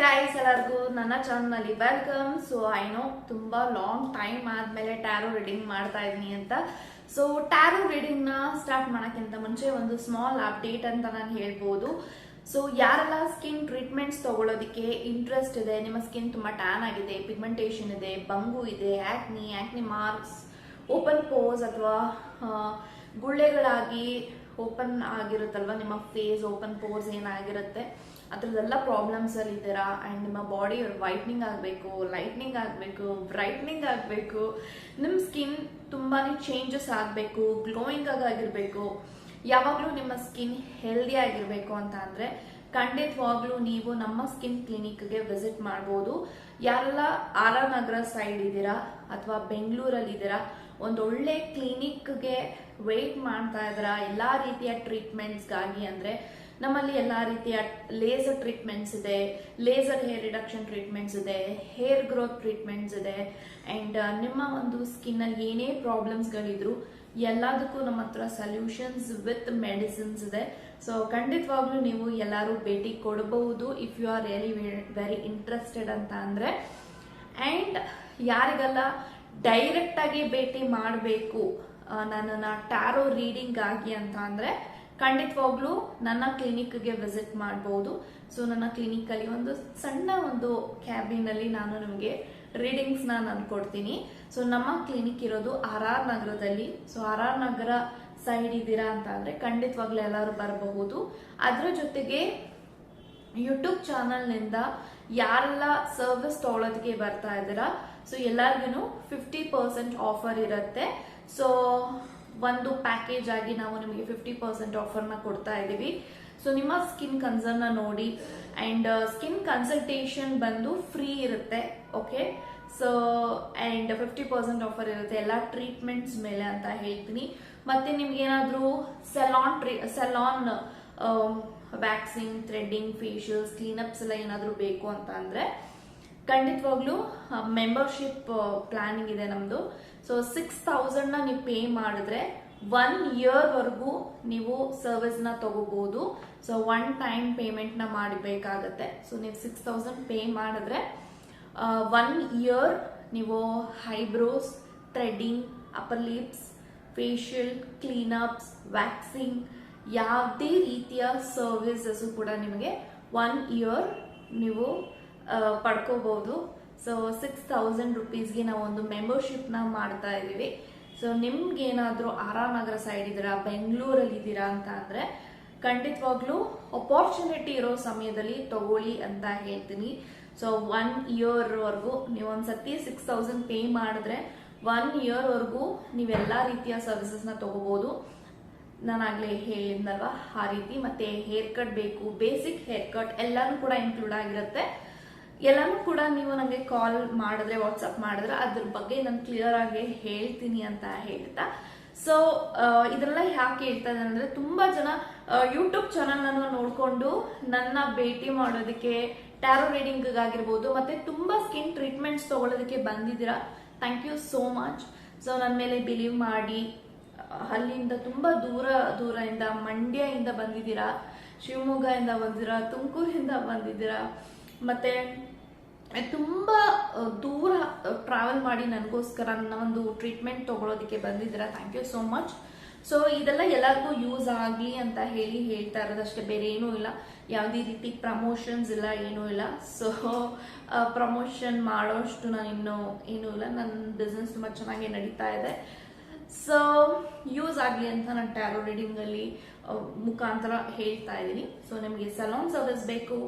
Guys ಎಲ್ಲರಿಗೂ ನನ್ನ ಚಾನಲ್ನಲ್ಲಿ ವೆಲ್ಕಮ್ ಸೊ ಐ ನೋ ತುಂಬ ಲಾಂಗ್ ಟೈಮ್ ಆದಮೇಲೆ ಟ್ಯಾರೋ ರೀಡಿಂಗ್ ಮಾಡ್ತಾ ಇದ್ದೀನಿ ಅಂತ. ಸೊ ಟ್ಯಾರೋ ರೀಡಿಂಗ್ನ ಸ್ಟಾರ್ಟ್ ಮಾಡೋಕ್ಕಿಂತ ಮುಂಚೆ ಒಂದು ಸ್ಮಾಲ್ ಅಪ್ಡೇಟ್ ಅಂತ ನಾನು ಹೇಳ್ಬೋದು. ಸೊ ಯಾರೆಲ್ಲ ಸ್ಕಿನ್ ಟ್ರೀಟ್ಮೆಂಟ್ಸ್ ತಗೊಳ್ಳೋದಕ್ಕೆ ಇಂಟ್ರೆಸ್ಟ್ ಇದೆ, ನಿಮ್ಮ ಸ್ಕಿನ್ ತುಂಬ ಟ್ಯಾನ್ ಆಗಿದೆ ಪಿಗ್ಮೆಂಟೇಷನ್ ಇದೆ, ಬಂಗು ಇದೆ acne acne marks open pores ಅಥವಾ ಗುಳ್ಳೆಗಳಾಗಿ ಓಪನ್ ಆಗಿರುತ್ತಲ್ವ, ನಿಮ್ಮ ಫೇಸ್ ಓಪನ್ ಪೋರ್ಸ್ ಏನಾಗಿರುತ್ತೆ? ಅದ್ರದ್ದೆಲ್ಲ ಪ್ರಾಬ್ಲಮ್ಸ್ ಅಲ್ಲಿ ಇದ್ದೀರಾ? ಆ್ಯಂಡ್ ನಿಮ್ಮ ಬಾಡಿ ವೈಟ್ನಿಂಗ್ ಆಗಬೇಕು ಲೈಟ್ನಿಂಗ್ ಆಗಬೇಕು ಬ್ರೈಟ್ನಿಂಗ್ ಆಗಬೇಕು. ನಿಮ್ಮ ಸ್ಕಿನ್ ತುಂಬಾ ಚೇಂಜಸ್ ಆಗಬೇಕು ಗ್ಲೋಯಿಂಗ್ ಆಗಿರಬೇಕು. ಯಾವಾಗಲೂ ನಿಮ್ಮ ಸ್ಕಿನ್ ಹೆಲ್ದಿ ಆಗಿರಬೇಕು ಅಂತ ಅಂದರೆ ಖಂಡಿತವಾಗ್ಲೂ ನೀವು ನಮ್ಮ ಸ್ಕಿನ್ ಕ್ಲಿನಿಕ್ಗೆ ವಿಸಿಟ್ ಮಾಡ್ಬೋದು. ಯಾರೆಲ್ಲ ಆರ್ ಆರ್ ನಗರ ಸೈಡ್ ಇದ್ದೀರಾ ಅಥವಾ ಬೆಂಗಳೂರಲ್ಲಿ ಇದ್ದೀರಾ ಒಂದೊಳ್ಳೆ ಕ್ಲಿನಿಕ್ಗೆ ವೆಯ್ಟ್ ಮಾಡ್ತಾ ಇದ್ದೀರಾ? ಎಲ್ಲ ರೀತಿಯ ಟ್ರೀಟ್ಮೆಂಟ್ಸ್ಗಾಗಿ ಅಂದರೆ ನಮ್ಮಲ್ಲಿ ಎಲ್ಲ ರೀತಿಯ ಲೇಸರ್ ಟ್ರೀಟ್ಮೆಂಟ್ಸ್ ಇದೆ ಲೇಸರ್ ಹೇರ್ ರಿಡಕ್ಷನ್ ಟ್ರೀಟ್ಮೆಂಟ್ಸ್ ಇದೆ ಹೇರ್ ಗ್ರೋತ್ ಟ್ರೀಟ್ಮೆಂಟ್ಸ್ ಇದೆ ಆ್ಯಂಡ್ ನಿಮ್ಮ ಒಂದು ಸ್ಕಿನ್ನಲ್ಲಿ ಏನೇ ಪ್ರಾಬ್ಲಮ್ಸ್ಗಳಿದ್ರು ಎಲ್ಲದಕ್ಕೂ ನಮ್ಮ ಹತ್ರ ಸೊಲ್ಯೂಷನ್ಸ್ ವಿತ್ ಮೆಡಿಸಿನ್ಸ್ ಇದೆ. ಸೊ ಖಂಡಿತವಾಗ್ಲೂ ನೀವು ಎಲ್ಲರೂ ಭೇಟಿ ಕೊಡಬಹುದು if you are really very interested ಅಂತ ಅಂದರೆ. ಆ್ಯಂಡ್ ಯಾರಿಗೆಲ್ಲ ಡೈರೆಕ್ಟಾಗಿ ಭೇಟಿ ಮಾಡಬೇಕು ನನ್ನನ್ನು ಟ್ಯಾರೋ ರೀಡಿಂಗ್ ಆಗಿ ಅಂತ ಅಂದರೆ ಖಂಡಿತವಾಗ್ಲೂ ನನ್ನ ಕ್ಲಿನಿಕ್ಗೆ ವಿಸಿಟ್ ಮಾಡಬಹುದು ಸೊ, ನನ್ನ ಕ್ಲಿನಿಕಲ್ಲಿ ಒಂದು ಸಣ್ಣ ಒಂದು ಕ್ಯಾಬಿನಲ್ಲಿ ನಾನು ನಿಮಗೆ ರೀಡಿಂಗ್ಸ್ನ ನಾನು ಕೊಡ್ತೀನಿ. ಸೊ, ನಮ್ಮ ಕ್ಲಿನಿಕ್ ಇರೋದು ಆರ್ ಆರ್ ನಗರದಲ್ಲಿ. So, R R Nagar side ಇದ್ದೀರಾ ಅಂತ ಅಂದರೆ ಖಂಡಿತವಾಗ್ಲೂ ಎಲ್ಲರೂ ಬರಬಹುದು. ಅದರ ಜೊತೆಗೆ ಯೂಟ್ಯೂಬ್ ಚಾನಲ್ನಿಂದ ಯಾರೆಲ್ಲ ಸರ್ವಿಸ್ ತೊಗೊಳೋದಕ್ಕೆ ಬರ್ತಾ ಇದ್ದೀರಾ, ಸೊ ಎಲ್ಲರಿಗೂ ಫಿಫ್ಟಿ ಪರ್ಸೆಂಟ್ ಆಫರ್ ಇರುತ್ತೆ. ಸೊ ಒಂದು ಪ್ಯಾಕೇಜ್ ಆಗಿ ನಾವು ನಿಮಗೆ ಫಿಫ್ಟಿ ಪರ್ಸೆಂಟ್ ಆಫರ್ನ ಕೊಡ್ತಾ ಇದ್ದೀವಿ ಸೊ ನಿಮ್ಮ ಸ್ಕಿನ್ ಕನ್ಸರ್ನ್ನ ನೋಡಿ. ಆ್ಯಂಡ್ ಸ್ಕಿನ್ ಕನ್ಸಲ್ಟೇಷನ್ ಬಂದು ಫ್ರೀ ಇರುತ್ತೆ. Okay so and fifty percent offer ಇರುತ್ತೆ. ಎಲ್ಲ ಟ್ರೀಟ್ಮೆಂಟ್ಸ್ ಮೇಲೆ ಅಂತ ಹೇಳ್ತೀನಿ. ಮತ್ತೆ ನಿಮ್ಗೇನಾದರೂ salon tree salon waxing threading facials cleanups ಎಲ್ಲ ಏನಾದರೂ ಬೇಕು ಅಂತ ಅಂದರೆ ಖಂಡಿತವಾಗ್ಲೂ ಮೆಂಬರ್ಶಿಪ್ ಪ್ಲಾನಿಂಗ್ ಇದೆ ನಮ್ಮದು ಸೊ ಸಿಕ್ಸ್ ತೌಸಂಡ್ನ ನೀವು ಪೇ ಮಾಡಿದ್ರೆ ಒನ್ ಇಯರ್ವರೆಗೂ ನೀವು ಸರ್ವಿಸ್ನ ತಗೋಬಹುದು ಸೊ ಒನ್ ಟೈಮ್ ಪೇಮೆಂಟ್ನ ಮಾಡಬೇಕಾಗತ್ತೆ. ಸೊ ನೀವು ಸಿಕ್ಸ್ ತೌಸಂಡ್ ಪೇ ಮಾಡಿದ್ರೆ ಒನ್ ಇಯರ್ ನೀವು eyebrows threading upper lips facial cleanups waxing ಯಾವುದೇ ರೀತಿಯ ಸರ್ವಿಸಸ್ ಕೂಡ ನಿಮಗೆ ಒನ್ ಇಯರ್ ನೀವು ಪಡ್ಕೋಬಹುದು ಸೊ ಸಿಕ್ಸ್ ತೌಸಂಡ್ ರುಪೀಸ್ಗೆ ನಾವು ಒಂದು ಮೆಂಬರ್ಶಿಪ್ನ ಮಾಡ್ತಾ ಇದ್ದೀವಿ. ಸೊ ನಿಮ್ಗೇನಾದರೂ ಏನಾದರೂ ಸೈಡ್ ಇದ್ದೀರಾ, ಬೆಂಗಳೂರಲ್ಲಿ ಇದ್ದೀರಾ ಅಂತ ಅಂದರೆ ಖಂಡಿತವಾಗ್ಲೂ ಅಪಾರ್ಚುನಿಟಿ ಇರೋ ಸಮಯದಲ್ಲಿ ತಗೊಳ್ಳಿ ಅಂತ ಹೇಳ್ತೀನಿ. ಸೊ ಒನ್ ಇಯರ್ವರೆಗೂ ನೀವು ಒಂದ್ಸತಿ ಸಿಕ್ಸ್ ತೌಸಂಡ್ ಪೇ ಮಾಡಿದ್ರೆ ಒನ್ ಇಯರ್ವರೆಗೂ ನೀವೆಲ್ಲ ರೀತಿಯ ಸರ್ವಿಸಸ್ನ ತಗೋಬೋದು. ನಾನಾಗಲೇ ಹೇಳಿದ್ನಲ್ವಾ, ಆ ರೀತಿ. ಮತ್ತೆ ಹೇರ್ ಕಟ್ ಬೇಕು ಬೇಸಿಕ್ ಹೇರ್ ಕಟ್ ಎಲ್ಲಾನು ಕೂಡ ಇನ್ಕ್ಲೂಡ್ ಆಗಿರುತ್ತೆ. ಎಲ್ಲಾನು ಕೂಡ ನೀವು ನನಗೆ ಕಾಲ್ ಮಾಡಿದ್ರೆ ವಾಟ್ಸಪ್ ಮಾಡಿದ್ರೆ ಅದ್ರ ಬಗ್ಗೆ ನಾನು ಕ್ಲಿಯರ್ ಆಗಿ ಹೇಳ್ತೀನಿ ಅಂತ ಹೇಳ್ತಾ. ಸೊ ಇದೆಲ್ಲ ಯಾಕೆ ಹೇಳ್ತಾ ಇದ್ದಾರೆ ಅಂದ್ರೆ ತುಂಬಾ ಜನ ಯೂಟ್ಯೂಬ್ ಚಾನಲ್ ಅನ್ನು ನೋಡ್ಕೊಂಡು ನನ್ನ ಭೇಟಿ ಮಾಡೋದಕ್ಕೆ ಟ್ಯಾರೋ ರೀಡಿಂಗ್ ಆಗಿರ್ಬೋದು ಮತ್ತೆ ತುಂಬಾ ಸ್ಕಿನ್ ಟ್ರೀಟ್ಮೆಂಟ್ಸ್ ತಗೊಳ್ಳೋದಕ್ಕೆ ಬಂದಿದ್ದೀರಾ? Thank you so much so ನನ್ನ ಮೇಲೆ ಬಿಲೀವ್ ಮಾಡಿ, ಅಲ್ಲಿಂದ ತುಂಬಾ ದೂರ, ದೂರದಿಂದ, ಮಂಡ್ಯದಿಂದ ಬಂದಿದ್ದೀರಾ? ಶಿವಮೊಗ್ಗದಿಂದ ಬಂದಿದ್ದೀರಾ? ತುಮಕೂರಿಂದ ಬಂದಿದ್ದೀರಾ? ಮತ್ತೆ ತುಂಬ ದೂರ ಟ್ರಾವೆಲ್ ಮಾಡಿ ನನಗೋಸ್ಕರ ನನ್ನ ಒಂದು ಟ್ರೀಟ್ಮೆಂಟ್ ತೊಗೊಳೋದಕ್ಕೆ ಬಂದಿದ್ದೀರಾ? Thank you so much so ಇದೆಲ್ಲ ಎಲ್ಲರಿಗೂ ಯೂಸ್ ಆಗಲಿ ಅಂತ ಹೇಳಿ ಹೇಳ್ತಾ ಇರೋದಷ್ಟೇ ಬೇರೆ ಏನೂ ಇಲ್ಲ. ಯಾವುದೇ ರೀತಿ ಪ್ರಮೋಷನ್ಸ್ ಇಲ್ಲ, ಏನೂ ಇಲ್ಲ. ಸೊ ಪ್ರಮೋಷನ್ ಮಾಡೋಷ್ಟು ನಾನು ಇನ್ನೂ ಏನೂ ಇಲ್ಲ. ನನ್ನ ಬಿಸ್ನೆಸ್ ತುಂಬ ಚೆನ್ನಾಗಿ ನಡೀತಾ ಇದೆ. ಸೊ ಯೂಸ್ ಆಗಲಿ ಅಂತ ನಾನು ಟ್ಯಾರೋ ರೀಡಿಂಗಲ್ಲಿ ಮುಖಾಂತರ ಹೇಳ್ತಾ ಇದ್ದೀನಿ. ಸೊ ನಿಮಗೆ ಸಲೂನ್ ಸರ್ವಿಸ್ ಬೇಕು,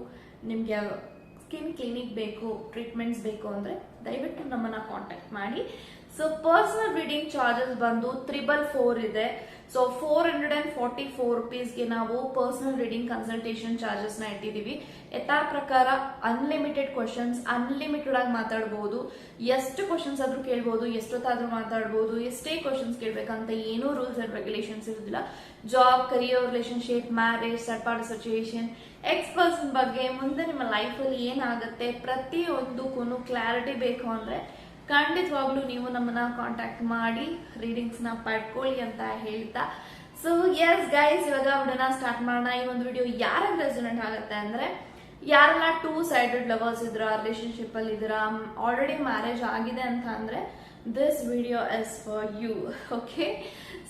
ನಿಮಗೆ ಸ್ಕಿನ್ ಕ್ಲಿನಿಕ್ ಬೇಕು ಟ್ರೀಟ್ಮೆಂಟ್ಸ್ ಬೇಕು ಅಂದರೆ ದಯವಿಟ್ಟು ನಮ್ಮನ್ನು ಕಾಂಟ್ಯಾಕ್ಟ್ ಮಾಡಿ. ಸೊ ಪರ್ಸನಲ್ ರೀಡಿಂಗ್ ಚಾರ್ಜಸ್ ಬಂದು ತ್ರಿಬಲ್ ಫೋರ್ ಇದೆ. So four hundred and forty four ರುಪೀಸ್ಗೆ ನಾವು ಪರ್ಸನಲ್ ರೀಡಿಂಗ್ ಕನ್ಸಲ್ಟೇಷನ್ ಚಾರ್ಜಸ್ನ ಇಟ್ಟಿದ್ದೀವಿ. ಯಥಾ ಪ್ರಕಾರ ಅನ್ಲಿಮಿಟೆಡ್ ಕ್ವಶನ್ಸ್ ಅನ್ಲಿಮಿಟೆಡ್ ಆಗಿ ಮಾತಾಡ್ಬೋದು. ಎಷ್ಟು ಕ್ವಶನ್ಸ್ ಆದ್ರೂ ಕೇಳ್ಬೋದು, ಎಷ್ಟೊತ್ತಾದರೂ ಮಾತಾಡ್ಬೋದು, ಎಷ್ಟೇ ಕ್ವಶನ್ಸ್ ಕೇಳಬೇಕಂತ ಏನೂ ರೂಲ್ಸ್ ಆ್ಯಂಡ್ ರೆಗ್ಯುಲೇಷನ್ಸ್ ಇರೋದಿಲ್ಲ. Job career relationship marriage third part situation ex person ಬಗ್ಗೆ ಮುಂದೆ ನಿಮ್ಮ ಲೈಫಲ್ಲಿ ಏನಾಗುತ್ತೆ ಪ್ರತಿಯೊಂದಕ್ಕೂ ಕ್ಲಾರಿಟಿ ಬೇಕು ಅಂದರೆ ಖಂಡಿತವಾಗ್ಲೂ ನೀವು ನಮ್ಮನ್ನ ಕಾಂಟ್ಯಾಕ್ಟ್ ಮಾಡಿ ರೀಡಿಂಗ್ಸ್ನ ಪಡ್ಕೊಳ್ಳಿ ಅಂತ ಹೇಳ್ತಾ. ಸೊ ಎಸ್ ಗೈಸ್ ಇವಾಗ ವಿಡಿಯೋನ ಸ್ಟಾರ್ಟ್ ಮಾಡೋಣ. ಈ ಒಂದು ವಿಡಿಯೋ ಯಾರಾಗ ರೆಸಿಡೆಂಟ್ ಆಗುತ್ತೆ ಅಂದ್ರೆ, ಯಾರೆಲ್ಲ ಟೂ ಸೈಡೆಡ್ ಲವರ್ಸ್ ಇದ್ರ ರಿಲೇಶನ್ಶಿಪ್ ಅಲ್ಲಿ ಇದ್ರ ಆಲ್ರೆಡಿ ಮ್ಯಾರೇಜ್ ಆಗಿದೆ ಅಂತ ಅಂದ್ರೆ this video is for you okay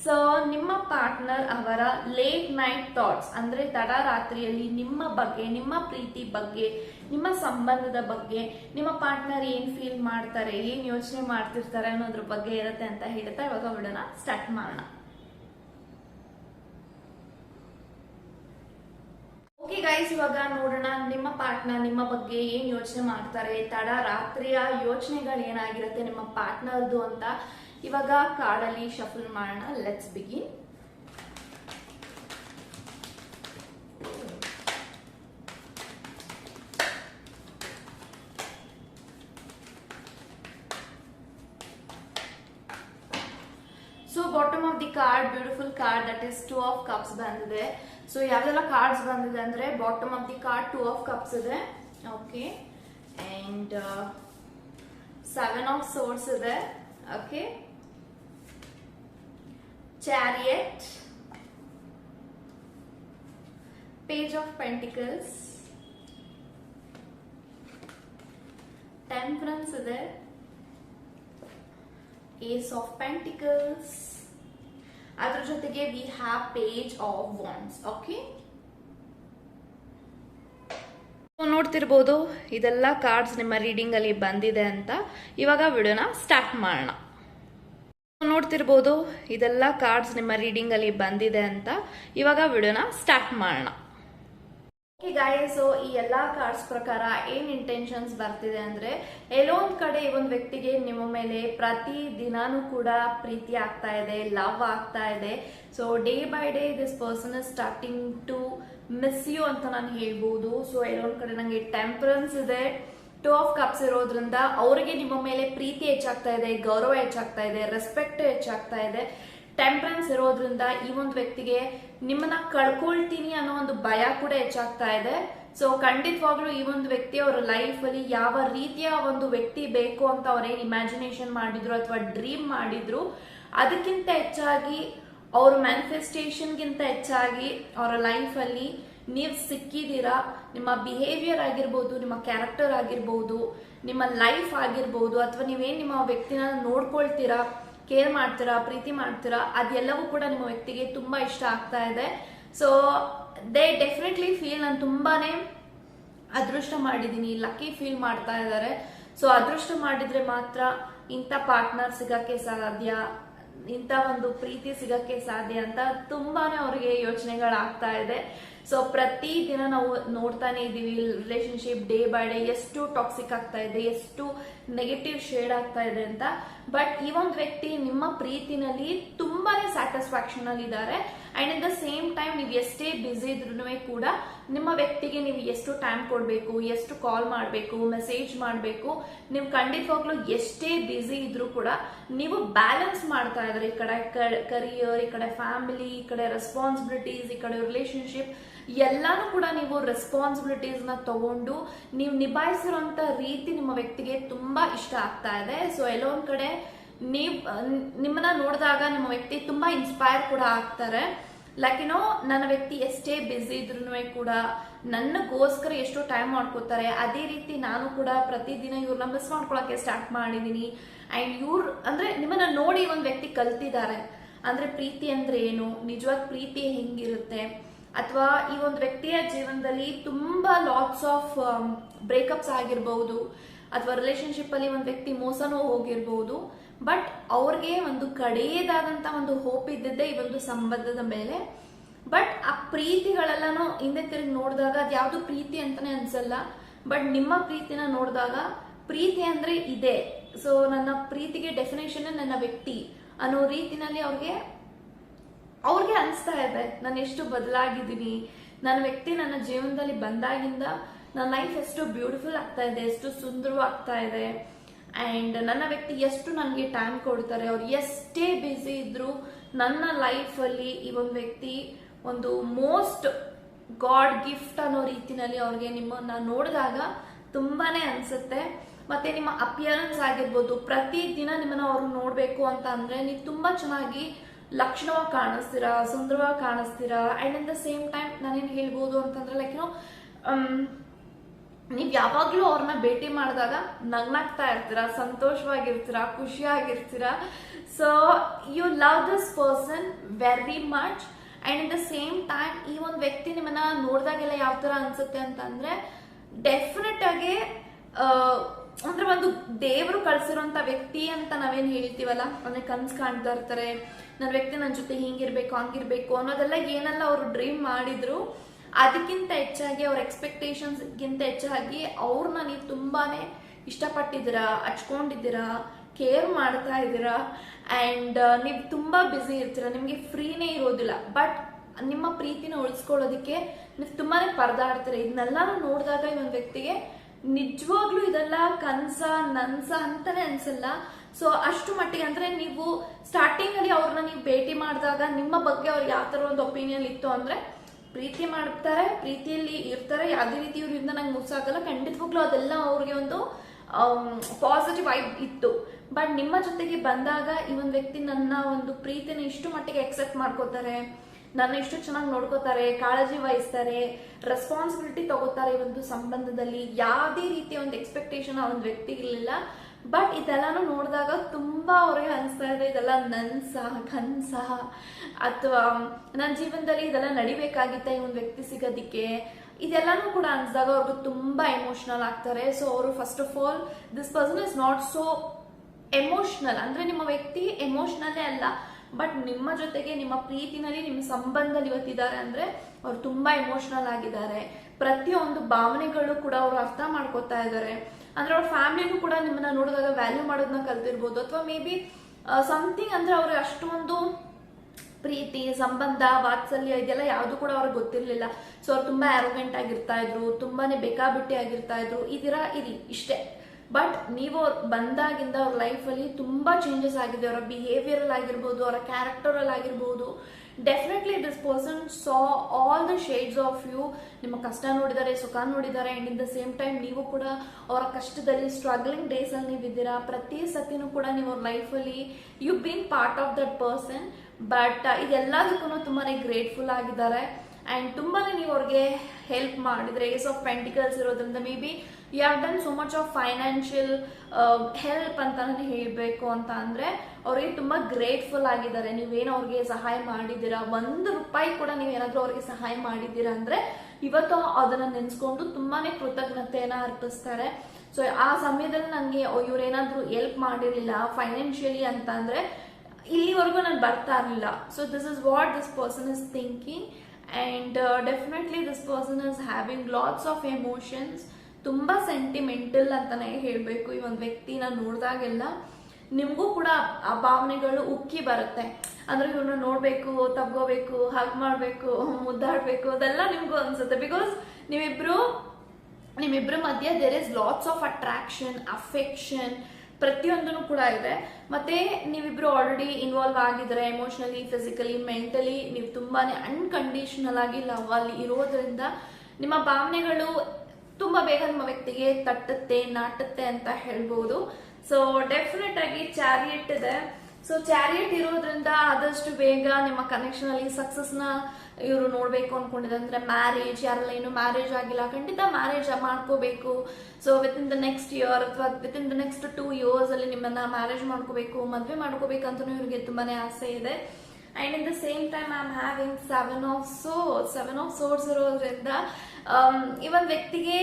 so ನಿಮ್ಮ ಪಾರ್ಟ್ನರ್ ಅವರ ಲೇಟ್ ನೈಟ್ ಥಾಟ್ಸ್ ಅಂದ್ರೆ ತಡರಾತ್ರಿಯಲ್ಲಿ ನಿಮ್ಮ ಬಗ್ಗೆ, ನಿಮ್ಮ ಪ್ರೀತಿ ಬಗ್ಗೆ, ನಿಮ್ಮ ಸಂಬಂಧದ ಬಗ್ಗೆ, ನಿಮ್ಮ ಪಾರ್ಟ್ನರ್ ಏನ್ ಫೀಲ್ ಮಾಡ್ತಾರೆ, ಏನ್ ಯೋಚನೆ ಮಾಡ್ತಿರ್ತಾರೆ ಅನ್ನೋದ್ರ ಬಗ್ಗೆ ಇರುತ್ತೆ ಅಂತ ಹೇಳ್ತಾ ಇವಾಗ ವಿಡಿಯೋನ ಸ್ಟಾರ್ಟ್ ಮಾಡೋಣ. ಓಕೆ ಗೈಸ್ ಇವಾಗ ನೋಡೋಣ ನಿಮ್ಮ ಪಾರ್ಟ್ನರ್ ನಿಮ್ಮ ಬಗ್ಗೆ ಏನ್ ಯೋಚನೆ ಮಾಡ್ತಾರೆ ತಡ ರಾತ್ರಿಯ ಯೋಚನೆಗಳು ಏನಾಗಿರುತ್ತೆ ನಿಮ್ಮ ಪಾರ್ಟ್ನರ್ದು ಅಂತ ಇವಾಗ ಕಾಡಲ್ಲಿ ಶಫಲ್ ಮಾಡೋಣ. Let's begin so bottom of the card beautiful card that is two of cups ಬಂದಿದೆ. ಸೊ ಯಾವ್ದೆಲ್ಲ ಕಾರ್ಡ್ಸ್ ಬಂದಿದೆ ಅಂದ್ರೆ bottom of the card two of cups ಇದೆ. Okay and seven of swords ಇದೆ. Okay chariot page of pentacles temperance ಇದೆ. Ace of pentacles ಅದ್ರ ಜೊತೆಗೆ we have page of wands okay ನೋಡ್ತಿರ್ಬೋದು, ಇದೆಲ್ಲ ಕಾರ್ಡ್ಸ್ ನಿಮ್ಮ ರೀಡಿಂಗ್ ಅಲ್ಲಿ ಬಂದಿದೆ ಅಂತ ಇವಾಗ ವಿಡಿಯೋನ ಸ್ಟಾರ್ಟ್ ಮಾಡೋಣ. ನೋಡ್ತಿರ್ಬೋದು, ಇದೆಲ್ಲ ಕಾರ್ಡ್ಸ್ ನಿಮ್ಮ ರೀಡಿಂಗ್ ಅಲ್ಲಿ ಬಂದಿದೆ ಅಂತ ಇವಾಗ ವಿಡಿಯೋನ ಸ್ಟಾರ್ಟ್ ಮಾಡೋಣ. ಗಾಯಸ್ ಈ ಎಲ್ಲಾ ಕಾರ್ಡ್ಸ್ ಪ್ರಕಾರ ಏನ್ ಇಂಟೆನ್ಷನ್ಸ್ ಬರ್ತಿದೆ ಅಂದ್ರೆ ಎಲ್ಲೊಂದ್ ಕಡೆ ಈ ಒಂದು ವ್ಯಕ್ತಿಗೆ ನಿಮ್ಮ ಮೇಲೆ ಪ್ರತಿ ದಿನಾನು ಕೂಡ ಪ್ರೀತಿ ಆಗ್ತಾ ಇದೆ ಲವ್ ಆಗ್ತಾ ಇದೆ. So day by day this person is starting to miss you ಅಂತ ನಾನು ಹೇಳ್ಬೋದು. ಸೊ ಎಲ್ಲೊಂದ್ ಕಡೆ ನಂಗೆ ಟೆಂಪರೆನ್ಸ್ ಇದೆ. ಟೂ ಆಫ್ ಕಪ್ಸ್ ಇರೋದ್ರಿಂದ ಅವರಿಗೆ ನಿಮ್ಮ ಮೇಲೆ ಪ್ರೀತಿ ಹೆಚ್ಚಾಗ್ತಾ ಇದೆ, ಗೌರವ ಹೆಚ್ಚಾಗ್ತಾ ಇದೆ ರೆಸ್ಪೆಕ್ಟ್ ಹೆಚ್ಚಾಗ್ತಾ ಇದೆ. ಟೆಂಪರೆನ್ಸ್ ಇರೋದ್ರಿಂದ ಈ ಒಂದು ವ್ಯಕ್ತಿಗೆ ನಿಮ್ಮನ್ನ ಕಳ್ಕೊಳ್ತೀನಿ ಅನ್ನೋ ಒಂದು ಭಯ ಕೂಡ ಹೆಚ್ಚಾಗ್ತಾ ಇದೆ. ಸೊ ಖಂಡಿತವಾಗ್ಲೂ ಈ ಒಂದು ವ್ಯಕ್ತಿ ಅವರ ಲೈಫ್ ಅಲ್ಲಿ ಯಾವ ರೀತಿಯ ಒಂದು ವ್ಯಕ್ತಿ ಬೇಕು ಅಂತ ಅವ್ರೇನ್ ಇಮ್ಯಾಜಿನೇಷನ್ ಮಾಡಿದ್ರು ಅಥವಾ ಡ್ರೀಮ್ ಮಾಡಿದ್ರು, ಅದಕ್ಕಿಂತ ಹೆಚ್ಚಾಗಿ ಅವ್ರ ಮ್ಯಾನಿಫೆಸ್ಟೇಷನ್ಗಿಂತ ಹೆಚ್ಚಾಗಿ ಅವರ ಲೈಫ್ ಅಲ್ಲಿ ನೀವು ಸಿಕ್ಕಿದ್ದೀರಾ, ನಿಮ್ಮ ಬಿಹೇವಿಯರ್ ಆಗಿರ್ಬೋದು, ನಿಮ್ಮ ಕ್ಯಾರೆಕ್ಟರ್ ಆಗಿರ್ಬೋದು, ನಿಮ್ಮ ಲೈಫ್ ಆಗಿರ್ಬೋದು, ಅಥವಾ ನೀವೇನ್ ನಿಮ್ಮ ವ್ಯಕ್ತಿನ ನೋಡ್ಕೊಳ್ತೀರಾ ಕೇರ್ ಮಾಡ್ತೀರಾ, ಪ್ರೀತಿ ಮಾಡ್ತೀರಾ, ಅದೆಲ್ಲವೂ ಕೂಡ ನಿಮ್ಮ ವ್ಯಕ್ತಿಗೆ ತುಂಬಾ ಇಷ್ಟ ಆಗ್ತಾ ಇದೆ. ಸೊ ದೇ ಡೆಫಿನೆಟ್ಲಿ ಫೀಲ್ ನಾನು ತುಂಬಾನೇ ಅದೃಷ್ಟ ಮಾಡಿದ್ದೀನಿ ಲಕ್ಕಿ ಫೀಲ್ ಮಾಡ್ತಾ ಇದ್ದಾರೆ ಸೊ ಅದೃಷ್ಟ ಮಾಡಿದ್ರೆ ಮಾತ್ರ ಇಂಥ ಪಾರ್ಟ್ನರ್ ಸಿಗಕ್ಕೆ ಸಾಧ್ಯ, ಇಂಥ ಒಂದು ಪ್ರೀತಿ ಸಿಗಕ್ಕೆ ಸಾಧ್ಯ ಅಂತ ತುಂಬಾನೇ ಅವರಿಗೆ ಯೋಚನೆಗಳಾಗ್ತಾ ಇದೆ. ಸೊ ಪ್ರತಿ ದಿನ ನಾವು ನೋಡ್ತಾನೆ ಇದೀವಿ ರಿಲೇಶನ್ಶಿಪ್ ಡೇ ಬೈ ಡೇ ಎಷ್ಟು ಟಾಕ್ಸಿಕ್ ಆಗ್ತಾ ಇದೆ, ಎಷ್ಟು ನೆಗೆಟಿವ್ ಶೇಡ್ ಆಗ್ತಾ ಇದೆ ಅಂತ. ಬಟ್ ಈ ಒಂದು ವ್ಯಕ್ತಿ ನಿಮ್ಮ ಪ್ರೀತಿನಲ್ಲಿ ತುಂಬಾನೇ ಸ್ಯಾಟಿಸ್ಫ್ಯಾಕ್ಷನ್ ಅಲ್ಲಿ ಇದ್ದಾರೆ. And in the same time ನೀವು ಎಷ್ಟೇ ಬ್ಯುಸಿ ಇದ್ರೂ ಕೂಡ ನಿಮ್ಮ ವ್ಯಕ್ತಿಗೆ ನೀವು ಎಷ್ಟು ಟೈಮ್ ಕೊಡಬೇಕು, ಎಷ್ಟು ಕಾಲ್ ಮಾಡಬೇಕು ಮೆಸೇಜ್ ಮಾಡಬೇಕು, ನೀವು ಖಂಡಿತವಾಗ್ಲೂ ಎಷ್ಟೇ ಬ್ಯುಸಿ ಇದ್ರೂ ಕೂಡ ನೀವು ಬ್ಯಾಲೆನ್ಸ್ ಮಾಡ್ತಾ ಇದ್ರೆ ಈ ಕಡೆ ಕರಿಯರ್ ಈ ಕಡೆ ಫ್ಯಾಮಿಲಿ ಈ ಕಡೆ ರೆಸ್ಪಾನ್ಸಿಬಿಲಿಟೀಸ್ ಈ ಕಡೆ ರಿಲೇಶನ್ಶಿಪ್ ಎಲ್ಲಾನು ಕೂಡ ನೀವು ರೆಸ್ಪಾನ್ಸಿಬಿಲಿಟೀಸ್ನ ತಗೊಂಡು ನೀವು ನಿಭಾಯಿಸಿರುವಂತ ರೀತಿ ನಿಮ್ಮ ವ್ಯಕ್ತಿಗೆ ತುಂಬಾ ಇಷ್ಟ ಆಗ್ತಾ ಇದೆ. ಸೊ ಎಲ್ಲೋ ಒಂದ್ ಕಡೆ ನೀವ್, ನಿಮ್ಮನ್ನ ನೋಡಿದಾಗ ನಿಮ್ಮ ವ್ಯಕ್ತಿ ತುಂಬಾ ಇನ್ಸ್ಪೈರ್ ಕೂಡ ಆಗ್ತಾರೆ. ಲೈಕ್ ಏನೋ ನನ್ನ ವ್ಯಕ್ತಿ ಎಷ್ಟೇ ಬ್ಯುಸಿ ಇದ್ರೂ ಕೂಡ ನನಗೋಸ್ಕರ ಎಷ್ಟೋ ಟೈಮ್ ಮಾಡ್ಕೋತಾರೆ. ಅದೇ ರೀತಿ ನಾನು ಕೂಡ ಪ್ರತಿದಿನ ಇವ್ರನ್ನ ಮಿಸ್ ಮಾಡ್ಕೊಳಕ್ಕೆ ಸ್ಟಾರ್ಟ್ ಮಾಡಿದೀನಿ. ಅಂಡ್ ಇವ್ರು, ಅಂದ್ರೆ ನಿಮ್ಮನ್ನ ನೋಡಿ ಒಂದು ವ್ಯಕ್ತಿ ಕಲ್ತಿದ್ದಾರೆ. ಅಂದ್ರೆ ಪ್ರೀತಿ ಅಂದ್ರೆ ಏನು? ನಿಜವಾದ ಪ್ರೀತಿ ಹೆಂಗಿರುತ್ತೆ? ಅಥವಾ ಈ ಒಂದು ವ್ಯಕ್ತಿಯ ಜೀವನದಲ್ಲಿ ತುಂಬಾ ಲಾಟ್ಸ್ ಆಫ್ ಬ್ರೇಕಪ್ಸ್ ಆಗಿರ್ಬಹುದು ಅಥವಾ ರಿಲೇಶನ್ಶಿಪ್ ಅಲ್ಲಿ ಒಂದು ವ್ಯಕ್ತಿ ಮೋಸನೂ ಹೋಗಿರ್ಬಹುದು ಬಟ್ ಅವ್ರಿಗೆ ಒಂದು ಕಡೆಯದಾದಂತ ಒಂದು ಹೋಪ್ ಇದ್ದಿದ್ದೆ ಈ ಒಂದು ಸಂಬಂಧದ ಮೇಲೆ. ಬಟ್ ಆ ಪ್ರೀತಿಗಳೆಲ್ಲನೂ ಹಿಂದೆ ತಿರುಗಿ ನೋಡಿದಾಗ ಅದು ಯಾವುದು ಪ್ರೀತಿ ಅಂತಾನೆ ಅನ್ಸಲ್ಲ. ಬಟ್ ನಿಮ್ಮ ಪ್ರೀತಿನ ನೋಡಿದಾಗ ಪ್ರೀತಿ ಅಂದ್ರೆ ಇದೆ. ಸೊ ನನ್ನ ಪ್ರೀತಿಗೆ ಡೆಫಿನೇಷನ್ ನನ್ನ ವ್ಯಕ್ತಿ ಅನ್ನೋ ರೀತಿನಲ್ಲಿ ಅವ್ರಿಗೆ ಅವ್ರಿಗೆ ಅನಿಸ್ತಾ ಇದೆ, ನಾನು ಎಷ್ಟು ಬದಲಾಗಿದ್ದೀನಿ, ನನ್ನ ವ್ಯಕ್ತಿ ನನ್ನ ಜೀವನದಲ್ಲಿ ಬಂದಾಗಿಂದ ನನ್ನ ಲೈಫ್ ಎಷ್ಟು ಬ್ಯೂಟಿಫುಲ್ ಆಗ್ತಾ ಇದೆ, ಎಷ್ಟು ಸುಂದರವಾಗ್ತಾ ಇದೆ. ಆ್ಯಂಡ್ ನನ್ನ ವ್ಯಕ್ತಿ ಎಷ್ಟು ನನಗೆ ಟೈಮ್ ಕೊಡ್ತಾರೆ, ಅವ್ರು ಎಷ್ಟೇ ಬ್ಯುಸಿ ಇದ್ರು ನನ್ನ ಲೈಫಲ್ಲಿ ಈ ಒಂದು ವ್ಯಕ್ತಿ ಒಂದು ಮೋಸ್ಟ್ ಗಾಡ್ ಗಿಫ್ಟ್ ಅನ್ನೋ ರೀತಿನಲ್ಲಿ ಅವ್ರಿಗೆ ನಿಮ್ಮನ್ನ ನೋಡಿದಾಗ ತುಂಬಾನೇ ಅನ್ಸುತ್ತೆ. ಮತ್ತೆ ನಿಮ್ಮ ಅಪಿಯರೆನ್ಸ್ ಆಗಿರ್ಬೋದು, ಪ್ರತಿ ದಿನ ನಿಮ್ಮನ್ನ ಅವ್ರು ನೋಡಬೇಕು ಅಂತ ಅಂದ್ರೆ ನೀವು ತುಂಬಾ ಚೆನ್ನಾಗಿ ಲಕ್ಷಣವಾಗಿ ಕಾಣಿಸ್ತೀರಾ, ಸುಂದರವಾಗಿ ಕಾಣಿಸ್ತೀರಾ? And at the same time ನಾನೇನು ಹೇಳ್ಬೋದು ಅಂತಂದ್ರೆ ಲೈಕ್ ಏನೋ ನೀವು ಯಾವಾಗಲೂ ಅವ್ರನ್ನ ಭೇಟಿ ಮಾಡಿದಾಗ ನಗ್ನಾಗ್ತಾ ಇರ್ತೀರಾ, ಸಂತೋಷವಾಗಿರ್ತೀರಾ, ಖುಷಿಯಾಗಿರ್ತೀರಾ? So you love this person very much and it the same time ಈ ಒಂದು ವ್ಯಕ್ತಿ ನಿಮ್ಮನ್ನ ನೋಡಿದಾಗೆಲ್ಲ ಯಾವ ಥರ ಅನ್ಸುತ್ತೆ ಅಂತಂದ್ರೆ ಡೆಫಿನೆಟ್ ಆಗಿ ಅಂದ್ರೆ ಒಂದು ದೇವರು ಕಳ್ಸಿರೋಂಥ ವ್ಯಕ್ತಿ ಅಂತ ನಾವೇನು ಹೇಳ್ತೀವಲ್ಲ? ಅಂದ್ರೆ ಕನ್ಸು ಕಾಣ್ತಾ ಇರ್ತಾರೆ ನನ್ನ ವ್ಯಕ್ತಿ ನನ್ನ ಜೊತೆ ಹಿಂಗಿರ್ಬೇಕು, ಹಂಗಿರ್ಬೇಕು ಅನ್ನೋದೆಲ್ಲ ಏನೆಲ್ಲ ಅವರು ಡ್ರೀಮ್ ಮಾಡಿದ್ರು, ಅದಕ್ಕಿಂತ ಹೆಚ್ಚಾಗಿ ಅವ್ರ ಎಕ್ಸ್ಪೆಕ್ಟೇಷನ್ಸ್ಗಿಂತ ಹೆಚ್ಚಾಗಿ ಅವ್ರನ್ನ ನೀವು ತುಂಬಾನೇ ಇಷ್ಟಪಟ್ಟಿದ್ದೀರಾ, ಹಚ್ಕೊಂಡಿದ್ದೀರಾ ಕೇರ್ ಮಾಡ್ತಾ ಇದ್ದೀರಾ ಆ್ಯಂಡ್ ನೀವು ತುಂಬ ಬ್ಯುಸಿ ಇರ್ತೀರಾ, ನಿಮಗೆ ಫ್ರೀನೇ ಇರೋದಿಲ್ಲ. ಬಟ್ ನಿಮ್ಮ ಪ್ರೀತಿನ ಉಳಿಸ್ಕೊಳ್ಳೋದಕ್ಕೆ ನೀವು ತುಂಬಾ ಪರದಾಡ್ತೀರಾ. ಇದನ್ನೆಲ್ಲನೂ ನೋಡಿದಾಗ ಇನ್ನೊಂದು ವ್ಯಕ್ತಿಗೆ ನಿಜವಾಗ್ಲೂ ಇದೆಲ್ಲ ಕನ್ಸ, ನನ್ಸ ಅಂತಲೇ ಅನ್ಸಲ್ಲ. ಸೊ ಅಷ್ಟು ಮಟ್ಟಿಗೆ ಅಂದ್ರೆ ನೀವು ಸ್ಟಾರ್ಟಿಂಗ್ ಅಲ್ಲಿ ಅವ್ರನ್ನ ನೀವು ಭೇಟಿ ಮಾಡಿದಾಗ ನಿಮ್ಮ ಬಗ್ಗೆ ಅವ್ರು ಯಾವ ತರ ಒಂದು ಒಪಿನಿಯನ್ ಇತ್ತು ಅಂದ್ರೆ ಪ್ರೀತಿ ಮಾಡ್ತಾರೆ, ಪ್ರೀತಿಯಲ್ಲಿ ಇರ್ತಾರೆ, ಯಾವುದೇ ರೀತಿ ಇವ್ರಿಂದ ನಂಗೆ ಮುಸಾಗಲ್ಲ ಖಂಡಿತವಾಗ್ಲೂ ಅದೆಲ್ಲ ಅವ್ರಿಗೆ ಒಂದು ಪಾಸಿಟಿವ್ ವೈಬ್ ಇತ್ತು. ಬಟ್ ನಿಮ್ಮ ಜೊತೆಗೆ ಬಂದಾಗ ಈ ಒಂದು ವ್ಯಕ್ತಿ ನನ್ನ ಒಂದು ಪ್ರೀತಿನ ಇಷ್ಟು ಮಟ್ಟಿಗೆ ಎಕ್ಸೆಪ್ಟ್ ಮಾಡ್ಕೋತಾರೆ, ನನ್ನ ಇಷ್ಟು ಚೆನ್ನಾಗಿ ನೋಡ್ಕೋತಾರೆ, ಕಾಳಜಿ ವಹಿಸ್ತಾರೆ ರೆಸ್ಪಾನ್ಸಿಬಿಲಿಟಿ ತಗೋತಾರೆ ಈ ಒಂದು ಸಂಬಂಧದಲ್ಲಿ, ಯಾವುದೇ ರೀತಿಯ ಒಂದು ಎಕ್ಸ್ಪೆಕ್ಟೇಷನ್ ಆ ಒಂದು ವ್ಯಕ್ತಿ ಇರಲಿಲ್ಲ. ಬಟ್ ಇದೆಲ್ಲನೂ ನೋಡಿದಾಗ ತುಂಬ ಅವ್ರಿಗೆ ಅನಿಸ್ತಾ ಇದೆ, ಇದೆಲ್ಲ ನನ್ಸ ಕನ್ಸ ಅಥವಾ ನನ್ನ ಜೀವನದಲ್ಲಿ ಇದೆಲ್ಲ ನಡಿಬೇಕಾಗಿತ್ತ ಈ ಒಂದು ವ್ಯಕ್ತಿ ಸಿಗೋದಿಕ್ಕೆ? ಇದೆಲ್ಲನೂ ಕೂಡ ಅನಿಸಿದಾಗ ಅವ್ರಿಗೆ ತುಂಬ ಎಮೋಷನಲ್ ಆಗ್ತಾರೆ. ಸೊ ಅವರು first of all this person is not so emotional ಅಂದ್ರೆ ನಿಮ್ಮ ವ್ಯಕ್ತಿ ಎಮೋಷನಲ್ಲೇ ಅಲ್ಲ ಬಟ್ ನಿಮ್ಮ ಜೊತೆಗೆ ನಿಮ್ಮ ಪ್ರೀತಿನಲ್ಲಿ, ನಿಮ್ಮ ಸಂಬಂಧದಲ್ಲಿ ಇವತ್ತಿದ್ದಾರೆ ಅಂದ್ರೆ ಅವ್ರು ತುಂಬಾ ಎಮೋಷನಲ್ ಆಗಿದ್ದಾರೆ. ಪ್ರತಿಯೊಂದು ಭಾವನೆಗಳು ಕೂಡ ಅವ್ರು ಅರ್ಥ ಮಾಡ್ಕೋತಾ ಇದ್ದಾರೆ. ಅಂದ್ರೆ ಅವ್ರ ಫ್ಯಾಮಿಲಿನೂ ಕೂಡ ನಿಮ್ಮನ್ನ ನೋಡಿದಾಗ ವ್ಯಾಲ್ಯೂ ಮಾಡೋದನ್ನ ಕಲ್ತಿರ್ಬೋದು. ಅಥವಾ ಮೇ ಬಿ ಸಮಥಿಂಗ್ ಅಂದ್ರೆ ಅವ್ರಿಗೆ ಅಷ್ಟೊಂದು ಪ್ರೀತಿ, ಸಂಬಂಧ, ವಾತ್ಸಲ್ಯ ಇದೆಲ್ಲ ಯಾವುದು ಕೂಡ ಅವ್ರಿಗೆ ಗೊತ್ತಿರಲಿಲ್ಲ. ಸೊ ಅವ್ರು ತುಂಬಾ ಆರೋಗೆಂಟ್ ಆಗಿರ್ತಾ ಇದ್ರು, ತುಂಬಾನೇ ಬೇಕಾಬಿಟ್ಟಿ ಆಗಿರ್ತಾ ಇದ್ರು. ಇದರ ಇರಿ, ಇಷ್ಟೇ. ಬಟ್ ನೀವು ಅವ್ರು ಬಂದಾಗಿಂದ ಅವ್ರ ಲೈಫಲ್ಲಿ ತುಂಬಾ ಚೇಂಜಸ್ ಆಗಿದೆ. ಅವರ ಬಿಹೇವಿಯರಲ್ ಆಗಿರ್ಬೋದು, ಅವರ ಕ್ಯಾರೆಕ್ಟರಲ್ಲಿ ಆಗಿರ್ಬೋದು. Definitely this person saw all the shades of you ನಿಮ್ಮ ಕಷ್ಟ ನೋಡಿದ್ದಾರೆ, ಸುಖ ನೋಡಿದ್ದಾರೆ and in the same time ನೀವು ಕೂಡ ಅವರ ಕಷ್ಟದಲ್ಲಿ ಸ್ಟ್ರಗ್ಲಿಂಗ್ ಡೇಸ್ ಅಲ್ಲಿ ನೀವಿದ್ದೀರಾ ಪ್ರತಿ ಸತಿನೂ ಕೂಡ ನೀವು ಅವ್ರ ಲೈಫಲ್ಲಿ you been part of that person but ಇದೆಲ್ಲದಕ್ಕೂ ತುಂಬಾನೇ ಗ್ರೇಟ್ಫುಲ್ ಆಗಿದ್ದಾರೆ. ಅಂಡ್ ತುಂಬಾ ನೀವು ಅವ್ರಿಗೆ ಹೆಲ್ಪ್ ಮಾಡಿದರೆ ಏಸ್ ಆಫ್ ಪೆಂಟಿಕಲ್ಸ್ ಇರೋದ್ರಿಂದ maybe you have done so much of financial help ಅಂತಾನೆ ಹೇಳಬೇಕು ಅಂತ ಅಂದರೆ, ಅವ್ರಿಗೆ ತುಂಬ ಗ್ರೇಟ್ಫುಲ್ ಆಗಿದ್ದಾರೆ. ನೀವೇನು ಅವ್ರಿಗೆ ಸಹಾಯ ಮಾಡಿದ್ದೀರಾ? ಒಂದು ರೂಪಾಯಿ ಕೂಡ ನೀವೇನಾದರೂ ಅವ್ರಿಗೆ ಸಹಾಯ ಮಾಡಿದ್ದೀರಾ ಅಂದರೆ, ಇವತ್ತು ಅದನ್ನು ನೆನೆಸ್ಕೊಂಡು ತುಂಬಾ ಕೃತಜ್ಞತೆಯನ್ನು ಅರ್ಪಿಸ್ತಾರೆ. ಸೊ ಆ ಸಮಯದಲ್ಲಿ ನನಗೆ ಇವರೇನಾದರೂ ಹೆಲ್ಪ್ ಮಾಡಿರಲಿಲ್ಲ ಫೈನಾನ್ಷಿಯಲಿ ಅಂತ ಅಂದರೆ, ಇಲ್ಲಿವರೆಗೂ ನಾನು ಬರ್ತಾ ಇರಲಿಲ್ಲ. So this is what this person is thinking and definitely this person is having lots of emotions ತುಂಬ ಸೆಂಟಿಮೆಂಟಲ್ ಅಂತಲೇ ಹೇಳಬೇಕು. ಈ ಒಂದು ವ್ಯಕ್ತಿನ ನೋಡಿದಾಗೆಲ್ಲ ನಿಮಗೂ ಕೂಡ ಆ ಭಾವನೆಗಳು ಉಕ್ಕಿ ಬರುತ್ತೆ. ಅಂದ್ರೆ ಇವ್ರನ್ನ ನೋಡಬೇಕು ತಗೋಬೇಕು ಹಗ್ ಮಾಡಬೇಕು, ಮುದ್ದಾಡಬೇಕು, ಅದೆಲ್ಲ ನಿಮಗೂ ಅನ್ಸುತ್ತೆ. ಬಿಕಾಸ್ ನೀವಿಬ್ರು ನಿಮ್ಮಿಬ್ಬರ ಮಧ್ಯೆ there is lots of attraction affection ಪ್ರತಿಯೊಂದೂ ಕೂಡ ಇದೆ. ಮತ್ತೆ ನೀವಿಬ್ರು ಆಲ್ರೆಡಿ ಇನ್ವಾಲ್ವ್ ಆಗಿದ್ರೆ ಎಮೋಷನಲಿ ಫಿಸಿಕಲಿ ಮೆಂಟಲಿ ನೀವು ತುಂಬಾನೇ ಅನ್ಕಂಡೀಷನಲ್ ಆಗಿ ಲವ್ ಅಲ್ಲಿ ಇರೋದ್ರಿಂದ ನಿಮ್ಮ ಭಾವನೆಗಳು ತುಂಬಾ ಬೇಗ ನಿಮ್ಮ ವ್ಯಕ್ತಿಗೆ ತಟ್ಟುತ್ತೆ, ನಾಟುತ್ತೆ ಅಂತ ಹೇಳ್ಬೋದು. ಸೊ ಡೆಫಿನೆಟ್ ಆಗಿ ಚಾರಿಯಟ್ ಇದೆ. ಸೊ ಚಾರಿಯಟ್ ಇರೋದ್ರಿಂದ ಆದಷ್ಟು ಬೇಗ ನಿಮ್ಮ ಕನೆಕ್ಷನ್ ಅಲ್ಲಿ ಸಕ್ಸಸ್ನ ಇವರು ನೋಡ್ಬೇಕು ಅಂದ್ರೆ ಮ್ಯಾರೇಜ್ ಯಾರೆಲ್ಲ ಏನು ಮ್ಯಾರೇಜ್ ಆಗಿಲ್ಲ. ಖಂಡಿತ ಮ್ಯಾರೇಜ್ ಮಾಡ್ಕೋಬೇಕು. So within the next year ಅಥವಾ within the next two years ಅಲ್ಲಿ ನಿಮ್ಮನ್ನ ಮ್ಯಾರೇಜ್ ಮಾಡ್ಕೋಬೇಕು, ಮದ್ವೆ ಮಾಡ್ಕೋಬೇಕು ಇವರಿಗೆ ತುಂಬಾನೇ ಆಸೆ ಇದೆ. And in the same time I am having seven of swords seven of swords ಇರೋದ್ರಿಂದ ಈ ಒಂದು ವ್ಯಕ್ತಿಗೆ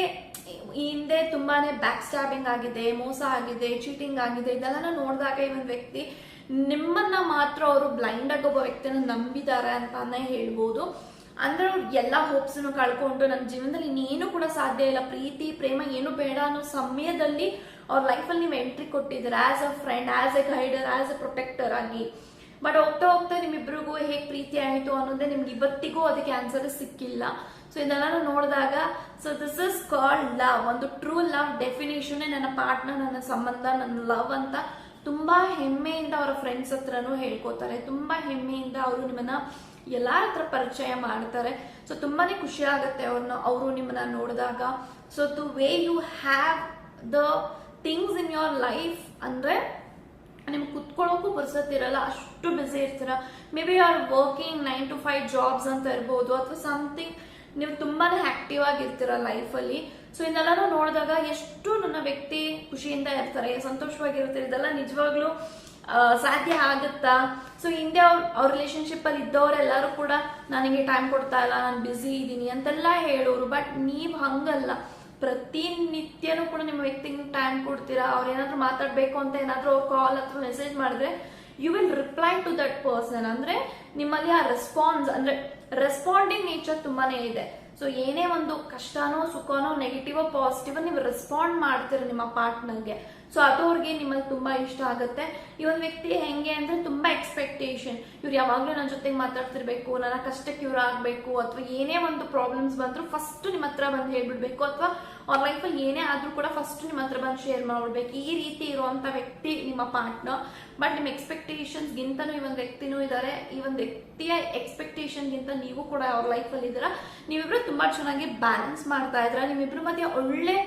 ಈ ಹಿಂದೆ ತುಂಬಾನೇ ಬ್ಯಾಕ್ ಸ್ಟ್ಯಾಬಿಂಗ್ ಆಗಿದೆ, ಮೋಸ ಆಗಿದೆ ಚೀಟಿಂಗ್ ಆಗಿದೆ ಇದೆಲ್ಲ ನೋಡಿದಾಗ ಈ ಒಂದು ವ್ಯಕ್ತಿ ನಿಮ್ಮನ್ನ ಮಾತ್ರ ಅವರು ಬ್ಲೈಂಡ್ ಆಗಿ ಒಬ್ಬ ವ್ಯಕ್ತಿನ ನಂಬಿದ್ದಾರೆ ಅಂತಾನೆ ಹೇಳ್ಬೋದು. ಅಂದ್ರೆ ಅವ್ರು ಎಲ್ಲ ಹೋಪ್ಸನ್ನು ಕಳ್ಕೊಂಡು ನನ್ನ ಜೀವನದಲ್ಲಿ ಇನ್ನೇನು ಕೂಡ ಸಾಧ್ಯ ಇಲ್ಲ. ಪ್ರೀತಿ, ಪ್ರೇಮ ಏನು ಬೇಡ ಅನ್ನೋ ಸಮಯದಲ್ಲಿ ಅವ್ರ ಲೈಫಲ್ಲಿ ನೀವು ಎಂಟ್ರಿ ಕೊಟ್ಟಿದ್ರು as a friend as a guider as a protector ಆಗಿ ಬಟ್ ಹೋಗ್ತಾ ಹೋಗ್ತಾ ನಿಮ್ಮಿಬ್ರಿಗೂ ಹೇಗೆ ಪ್ರೀತಿ ಆಯಿತು ಅನ್ನೋದೇ ನಿಮ್ಗೆ ಇವತ್ತಿಗೂ ಅದಕ್ಕೆ ಆನ್ಸರ್ ಸಿಕ್ಕಿಲ್ಲ. ಸೊ ಇದೆಲ್ಲ ನೋಡಿದಾಗ so this is called love ಒಂದು ಟ್ರೂ ಲವ್ ಡೆಫಿನೇಷನ್ ನನ್ನ ಪಾರ್ಟ್ನರ್ ನನ್ನ ಸಂಬಂಧ, ನನ್ನ ಲವ್ ಅಂತ ತುಂಬಾ ಹೆಮ್ಮೆಯಿಂದ ಅವರ ಫ್ರೆಂಡ್ಸ್ ಹತ್ರನೂ ಹೇಳ್ಕೊತಾರೆ. ತುಂಬಾ ಹೆಮ್ಮೆಯಿಂದ ಅವರು ನಿಮ್ಮನ್ನ ಎಲ್ಲಾರ ಹತ್ರ ಪರಿಚಯ ಮಾಡ್ತಾರೆ. ಸೊ ತುಂಬಾನೇ ಖುಷಿ ಆಗುತ್ತೆ ಅವ್ರನ್ನ ಅವರು ನಿಮ್ಮನ್ನ ನೋಡಿದಾಗ. So the way you have the things in your life ಅಂದ್ರೆ ನಿಮ್ಗೆ ಕುತ್ಕೊಳ್ಳೋಕ್ಕೂ ಬರ್ಸತ್ತಿರಲ್ಲ ಅಷ್ಟು ಬ್ಯುಸಿ ಇರ್ತೀರ. Maybe are working nine to five jobs ಅಂತ ಇರ್ಬೋದು, ಅಥವಾ ಸಮಥಿಂಗ್ ನೀವು ತುಂಬಾ ಆಕ್ಟಿವ್ ಆಗಿರ್ತೀರ ಲೈಫಲ್ಲಿ ಸೊ ಇದನ್ನೆಲ್ಲನೂ ನೋಡಿದಾಗ ಎಷ್ಟು ನನ್ನ ವ್ಯಕ್ತಿ ಖುಷಿಯಿಂದ ಇರ್ತಾರೆ, ಸಂತೋಷವಾಗಿರ್ತಾರೆ. ಇದೆಲ್ಲ ನಿಜವಾಗ್ಲೂ ಸಾಧ್ಯ ಆಗುತ್ತಾ? ಸೊ ಹಿಂದೆ ಅವ್ರ ಅವ್ರ ರಿಲೇಶನ್ಶಿಪ್ ಅಲ್ಲಿ ಇದ್ದವರೆಲ್ಲರೂ ಕೂಡ ನನಗೆ ಟೈಮ್ ಕೊಡ್ತಾ ಇಲ್ಲ, ನಾನು ಬ್ಯುಸಿ ಇದ್ದೀನಿ ಅಂತೆಲ್ಲ ಹೇಳೋರು. ಬಟ್ ನೀವು ಹಂಗಲ್ಲ. ಪ್ರತಿನಿತ್ಯನೂ ಕೂಡ ನಿಮ್ಮ ವ್ಯಕ್ತಿಗೆ ಟೈಮ್ ಕೊಡ್ತೀರಾ? ಅವ್ರು ಏನಾದ್ರು ಮಾತಾಡ್ಬೇಕು ಅಂತ ಏನಾದ್ರು ಅವ್ರು ಕಾಲ್ ಅಥವಾ ಮೆಸೇಜ್ ಮಾಡಿದ್ರೆ you will reply to that person ಅಂದ್ರೆ ನಿಮ್ಮಲ್ಲಿ ಆ ರೆಸ್ಪಾನ್ಸ್ ಅಂದ್ರೆ ರೆಸ್ಪಾಂಡಿಂಗ್ ನೇಚರ್ ತುಂಬಾನೇ ಇದೆ. ಸೊ ಏನೇ ಒಂದು ಕಷ್ಟನೋ, ಸುಖನೋ ನೆಗೆಟಿವ್ ಪಾಸಿಟಿವ್ ನೀವು ರೆಸ್ಪಾಂಡ್ ಮಾಡ್ತೀರ ನಿಮ್ಮ ಪಾರ್ಟ್ನರ್ಗೆ ಸೊ ಅದು ಅವ್ರಿಗೆ ನಿಮ್ಮಲ್ಲಿ ತುಂಬಾ ಇಷ್ಟ ಆಗುತ್ತೆ. ಈ ಒಂದು ವ್ಯಕ್ತಿ ಹೆಂಗೆ ಅಂದ್ರೆ ತುಂಬಾ ಎಕ್ಸ್ಪೆಕ್ಟೇಷನ್ ಇವ್ರು ಯಾವಾಗಲೂ ನನ್ನ ಜೊತೆಗೆ ಮಾತಾಡ್ತಿರ್ಬೇಕು, ನನ್ನ ಕಷ್ಟಕ್ಕೆ ಇವ್ರು ಆಗಬೇಕು, ಅಥವಾ ಏನೇ ಒಂದು ಪ್ರಾಬ್ಲಮ್ಸ್ ಬಂದ್ರು ಫಸ್ಟ್ ನಿಮ್ಮ ಹತ್ರ ಬಂದು ಹೇಳ್ಬಿಡ್ಬೇಕು, ಅಥವಾ ಅವ್ರ ಲೈಫಲ್ಲಿ ಏನೇ ಆದ್ರೂ ಕೂಡ ಫಸ್ಟ್ ನಿಮ್ಮ ಹತ್ರ ಬಂದು ಶೇರ್ ಮಾಡ್ಬಿಡ್ಬೇಕು. ಈ ರೀತಿ ಇರುವಂತ ವ್ಯಕ್ತಿ ನಿಮ್ಮ ಪಾರ್ಟ್ನರ್ ಬಟ್ ನಿಮ್ಮ ಎಕ್ಸ್ಪೆಕ್ಟೇಷನ್ಸ್ ಗಿಂತನೂ ಈ ಒಂದು ವ್ಯಕ್ತಿನೂ ಇದ್ದಾರೆ ಈ ಒಂದು ವ್ಯಕ್ತಿಯ ಎಕ್ಸ್ಪೆಕ್ಟೇಷನ್ ಗಿಂತ ನೀವು ಕೂಡ ಅವ್ರ ಲೈಫಲ್ಲಿ ಇದ್ದೀರಾ. ನೀವಿಬ್ರು ತುಂಬಾ ಚೆನ್ನಾಗಿ ಬ್ಯಾಲೆನ್ಸ್ ಮಾಡ್ತಾ ಇದ್ರ ನಿಮ್ಮಿಬ್ರ ಮಧ್ಯೆ ಒಳ್ಳೆ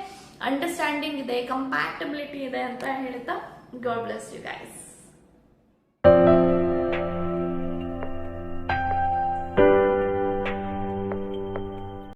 ಅಂಡರ್ಸ್ಟ್ಯಾಂಡಿಂಗ್ ಇದೆ ಕಂಪ್ಯಾಟಬಿಲಿಟಿ ಇದೆ ಅಂತ ಹೇಳ್ತಾ ಗಾಡ್ ಬ್ಲೆಸ್ ಯು ಗೈಸ್